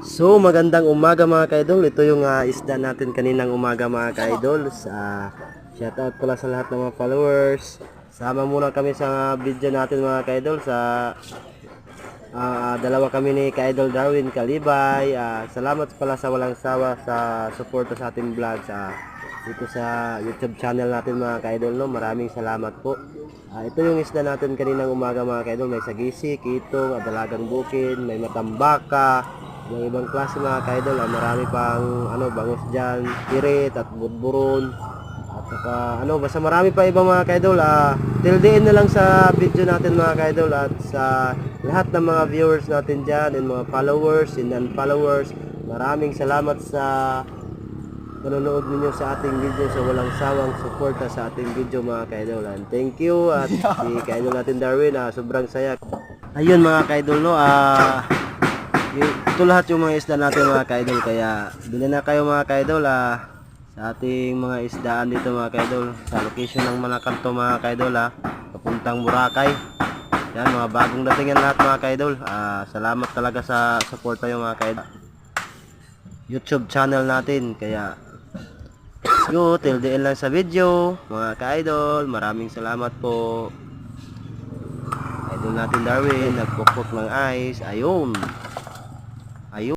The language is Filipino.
So, magandang umaga mga ka-idol. Ito yung ah, isda natin kaninang umaga mga ka-idol. Sa shoutout pala sa lahat ng mga followers. Sama muna kami sa video natin mga ka-idol sa ah, dalawa kami ni ka-idol Darwin Kalibay. Ah, salamat pala sa walang sawa sa suporta sa ating vlog sa dito sa YouTube channel natin mga ka-idol no. Maraming salamat po. Ah, ito yung isda natin kaninang umaga mga ka-idol. May sagisik, itong, adalagang bukin, may matambaka, may ibang klase mga ka-idol. Ah, marami pang ano, bangus dyan, pirit at budburon. At saka ano, basta marami pa ibang mga ka-idol. Ah, tildiin na lang sa video natin mga ka-idol at sa lahat ng mga viewers natin dyan and mga followers and non-followers. Maraming salamat sa panonood ninyo sa ating video sa walang sawang suporta sa ating video mga kaidol. And thank you at si kaidol natin Darwin, ah, sobrang saya. Ayun mga kaidol no, ah ito lahat yung mga isda natin mga kaidol. Kaya bili na kayo mga kaidol ah, sa ating mga isdaan dito mga kaidol. Sa location ng Manakanto mga kaidol ah, papuntang Boracay. Yan mga bagong dating yan lahat mga kaidol. Ah, salamat talaga sa suporta yung mga kaidol. YouTube channel natin. Kaya let's go. Till the end lang sa video mga ka-idol. Maraming salamat po. Idol natin Darwin. Nagpukpok ng ice. Ayun